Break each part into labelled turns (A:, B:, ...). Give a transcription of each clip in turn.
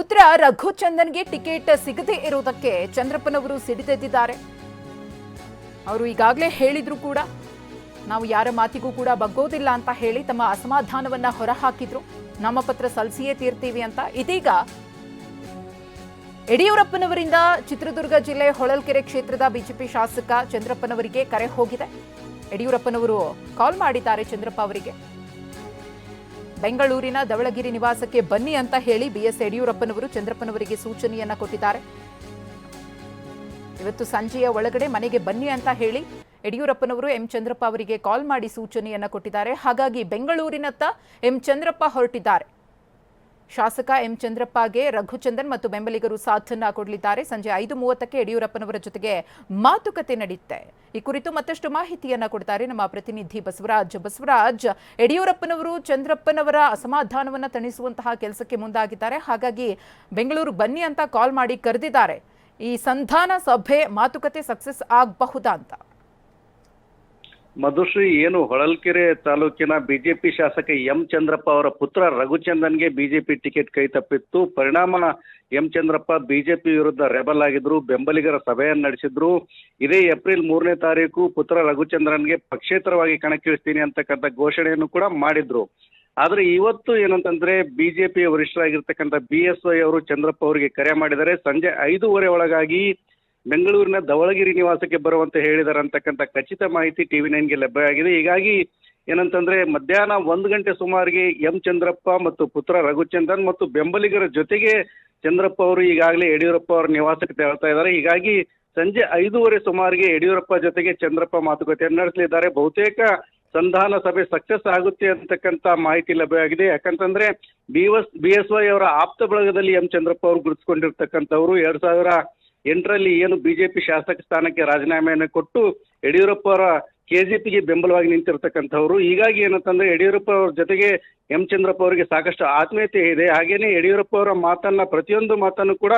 A: ಪುತ್ರ ರಘು ಚಂದನ್ಗೆ ಟಿಕೆಟ್ ಸಿಗದೇ ಇರುವುದಕ್ಕೆ ಚಂದ್ರಪ್ಪನವರು ಸಿಡಿದೆದ್ದಿದ್ದಾರೆ. ಅವರು ಈಗಾಗಲೇ ಹೇಳಿದ್ರು ಕೂಡ, ನಾವು ಯಾರ ಮಾತಿಗೂ ಕೂಡ ಬಗ್ಗೋದಿಲ್ಲ ಅಂತ ಹೇಳಿ ತಮ್ಮ ಅಸಮಾಧಾನವನ್ನ ಹೊರಹಾಕಿದ್ರು. ನಾಮಪತ್ರ ಸಲ್ಲಿಸಿಯೇ ತೀರ್ತೀವಿ ಅಂತ. ಇದೀಗ ಯಡಿಯೂರಪ್ಪನವರಿಂದ ಚಿತ್ರದುರ್ಗ ಜಿಲ್ಲೆ ಹೊಳಲ್ಕೆರೆ ಕ್ಷೇತ್ರದ ಬಿಜೆಪಿ ಶಾಸಕ ಚಂದ್ರಪ್ಪನವರಿಗೆ ಕರೆ ಹೋಗಿದೆ. ಯಡಿಯೂರಪ್ಪನವರು ಕಾಲ್ ಮಾಡಿದ್ದಾರೆ ಚಂದ್ರಪ್ಪ ಅವರಿಗೆ. ಬೆಂಗಳೂರಿನ ಧವಳಗಿರಿ ನಿವಾಸಕ್ಕೆ ಬನ್ನಿ ಅಂತ ಹೇಳಿ ಬಿಎಸ್ ಯಡಿಯೂರಪ್ಪನವರು ಚಂದ್ರಪ್ಪನವರಿಗೆ ಸೂಚನೆಯನ್ನ ಕೊಟ್ಟಿದ್ದಾರೆ. ಇವತ್ತು ಸಂಜೆಯ ಒಳಗಡೆ ಮನೆಗೆ ಬನ್ನಿ ಅಂತ ಹೇಳಿ ಯಡಿಯೂರಪ್ಪನವರು ಎಂ ಚಂದ್ರಪ್ಪ ಅವರಿಗೆ ಕಾಲ್ ಮಾಡಿ ಸೂಚನೆಯನ್ನ ಕೊಟ್ಟಿದ್ದಾರೆ. ಹಾಗಾಗಿ ಬೆಂಗಳೂರಿನತ್ತ ಎಂ ಚಂದ್ರಪ್ಪ ಹೊರಟಿದ್ದಾರೆ. ಶಾಸಕ ಎಂ ಚಂದ್ರಪ್ಪಗೆ ರಘುಚಂದನ್ ಮತ್ತು ಬೆಂಬಲಿಗರು ಸಾಥನ್ನ ಕೊಡಲಿದ್ದಾರೆ. ಸಂಜೆ ಐದು ಮೂವತ್ತಕ್ಕೆ ಯಡಿಯೂರಪ್ಪನವರ ಜೊತೆಗೆ ಮಾತುಕತೆ ನಡೆಯುತ್ತೆ ಈ ಕುರಿತು ಮತ್ತಷ್ಟು ಮಾಹಿತಿಯನ್ನ ಕೊಡ್ತಾರೆ ನಮ್ಮ ಪ್ರತಿನಿಧಿ ಬಸವರಾಜ್. ಬಸವರಾಜ್, ಯಡಿಯೂರಪ್ಪನವರು ಚಂದ್ರಪ್ಪನವರ ಅಸಮಾಧಾನವನ್ನ ತಣಿಸುವಂತಹ ಕೆಲಸಕ್ಕೆ ಮುಂದಾಗಿದ್ದಾರೆ. ಹಾಗಾಗಿ ಬೆಂಗಳೂರು ಬನ್ನಿ ಅಂತ ಕಾಲ್ ಮಾಡಿ ಕರೆದಿದ್ದಾರೆ. ಈ ಸಂಧಾನ ಸಭೆ ಮಾತುಕತೆ ಸಕ್ಸಸ್ ಆಗಬಹುದಾ ಅಂತ.
B: ಮಧುಶ್ರೀ, ಏನು ಹೊಳಲ್ಕೆರೆ ತಾಲೂಕಿನ ಬಿಜೆಪಿ ಶಾಸಕ ಎಂ ಚಂದ್ರಪ್ಪ ಅವರ ಪುತ್ರ ರಘುಚಂದನ್ಗೆ ಬಿಜೆಪಿ ಟಿಕೆಟ್ ಕೈ ತಪ್ಪಿತ್ತು. ಪರಿಣಾಮ ಎಂ ಚಂದ್ರಪ್ಪ ಬಿಜೆಪಿ ವಿರುದ್ಧ ರೆಬಲ್ ಆಗಿದ್ರು, ಬೆಂಬಲಿಗರ ಸಭೆಯನ್ನು ನಡೆಸಿದ್ರು. ಇದೇ ಏಪ್ರಿಲ್ ಮೂರನೇ ತಾರೀಕು ಪುತ್ರ ರಘುಚಂದ್ರನ್ಗೆ ಪಕ್ಷೇತರವಾಗಿ ಕಣಕ್ಕಿಳಿಸ್ತೀನಿ ಅಂತಕ್ಕಂಥ ಘೋಷಣೆಯನ್ನು ಕೂಡ ಮಾಡಿದ್ರು. ಆದ್ರೆ ಇವತ್ತು ಏನಂತಂದ್ರೆ ಬಿಜೆಪಿಯ ವರಿಷ್ಠರಾಗಿರ್ತಕ್ಕಂಥ ಬಿ ಎಸ್ ವೈ ಅವರು ಚಂದ್ರಪ್ಪ ಅವರಿಗೆ ಕರೆ ಮಾಡಿದರೆ ಸಂಜೆ ಐದೂವರೆ ಒಳಗಾಗಿ ಬೆಂಗಳೂರಿನ ಧವಳಗಿರಿ ನಿವಾಸಕ್ಕೆ ಬರುವಂತೆ ಹೇಳಿದ್ದಾರೆ ಅಂತಕ್ಕಂಥ ಖಚಿತ ಮಾಹಿತಿ ಟಿವಿ ನೈನ್ಗೆ ಲಭ್ಯವಾಗಿದೆ ಹೀಗಾಗಿ ಏನಂತಂದ್ರೆ ಮಧ್ಯಾಹ್ನ ಒಂದು ಗಂಟೆ ಸುಮಾರಿಗೆ ಎಂ ಚಂದ್ರಪ್ಪ ಮತ್ತು ಪುತ್ರ ರಘುಚಂದನ್ ಮತ್ತು ಬೆಂಬಲಿಗರ ಜೊತೆಗೆ ಚಂದ್ರಪ್ಪ ಅವರು ಈಗಾಗಲೇ ಯಡಿಯೂರಪ್ಪ ಅವರ ನಿವಾಸಕ್ಕೆ ತೆರಳ್ತಾ ಇದ್ದಾರೆ. ಹೀಗಾಗಿ ಸಂಜೆ ಐದೂವರೆ ಸುಮಾರಿಗೆ ಯಡಿಯೂರಪ್ಪ ಜೊತೆಗೆ ಚಂದ್ರಪ್ಪ ಮಾತುಕತೆಯನ್ನು ನಡೆಸಲಿದ್ದಾರೆ. ಬಹುತೇಕ ಸಂಧಾನ ಸಭೆ ಸಕ್ಸಸ್ ಆಗುತ್ತೆ ಅಂತಕ್ಕಂಥ ಮಾಹಿತಿ ಲಭ್ಯವಾಗಿದೆ ಯಾಕಂತಂದ್ರೆ B S B S Y ಅವರ ಆಪ್ತ ಬಳಗದಲ್ಲಿ ಎಂ ಚಂದ್ರಪ್ಪ ಅವರು ಗುರುತಿಸಿಕೊಂಡಿರ್ತಕ್ಕಂಥವ್ರು. ಎರಡ್ ಸಾವಿರ ಎಂಟರಲ್ಲಿ ಏನು ಬಿಜೆಪಿ ಶಾಸಕ ಸ್ಥಾನಕ್ಕೆ ರಾಜೀನಾಮೆಯನ್ನು ಕೊಟ್ಟು ಯಡಿಯೂರಪ್ಪ ಅವರ ಕೆಜೆಪಿಗೆ ಬೆಂಬಲವಾಗಿ ನಿಂತಿರ್ತಕ್ಕಂಥವ್ರು. ಹೀಗಾಗಿ ಏನಂತಂದ್ರೆ ಯಡಿಯೂರಪ್ಪ ಅವ್ರ ಜೊತೆಗೆ ಎಂ ಚಂದ್ರಪ್ಪ ಅವರಿಗೆ ಸಾಕಷ್ಟು ಆತ್ಮೀಯತೆ ಇದೆ. ಹಾಗೇನೆ ಯಡಿಯೂರಪ್ಪ ಅವರ ಮಾತನ್ನ ಪ್ರತಿಯೊಂದು ಮಾತನ್ನು ಕೂಡ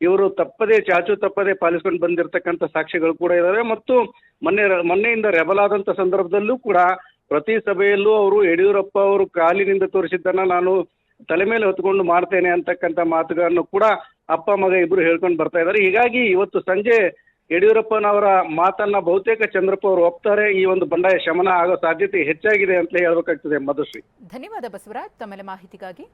B: ಇವರು ತಪ್ಪದೆ, ಚಾಚು ತಪ್ಪದೆ ಪಾಲಿಸ್ಕೊಂಡು ಬಂದಿರತಕ್ಕಂಥ ಸಾಕ್ಷಿಗಳು ಕೂಡ ಇದಾವೆ. ಮತ್ತು ಮೊನ್ನೆ ಮೊನ್ನೆಯಿಂದ ರೆಬಲಾದಂಥ ಸಂದರ್ಭದಲ್ಲೂ ಕೂಡ ಪ್ರತಿ ಸಭೆಯಲ್ಲೂ ಅವರು ಯಡಿಯೂರಪ್ಪ ಅವರು ಕಾಲಿನಿಂದ ತೋರಿಸಿದ್ದನ್ನ ನಾನು ತಲೆ ಮೇಲೆ ಹೊತ್ಕೊಂಡು ಮಾಡ್ತೇನೆ ಅಂತಕ್ಕಂಥ ಮಾತುಗಳನ್ನು ಕೂಡ ಅಪ್ಪ, ಮಗ ಇಬ್ರು ಹೇಳ್ಕೊಂಡು ಬರ್ತಾ ಇದ್ದಾರೆ ಹೀಗಾಗಿ ಇವತ್ತು ಸಂಜೆ ಯಡಿಯೂರಪ್ಪನವರ ಮಾತನ್ನ ಬಹುತೇಕ ಚಂದ್ರಪ್ಪ ಅವರು ಒಪ್ತಾರೆ. ಈ ಒಂದು ಬಂಡಾಯ ಶಮನ ಆಗೋ ಸಾಧ್ಯತೆ ಹೆಚ್ಚಾಗಿದೆ ಅಂತ ಹೇಳ್ಬೇಕಾಗ್ತದೆ ಮಧುಶ್ರೀ.
A: ಧನ್ಯವಾದ ಬಸವರಾಜ್. ತಮ್ಮೆಲ್ಲ ಮಾಹಿತಿಗಾಗಿ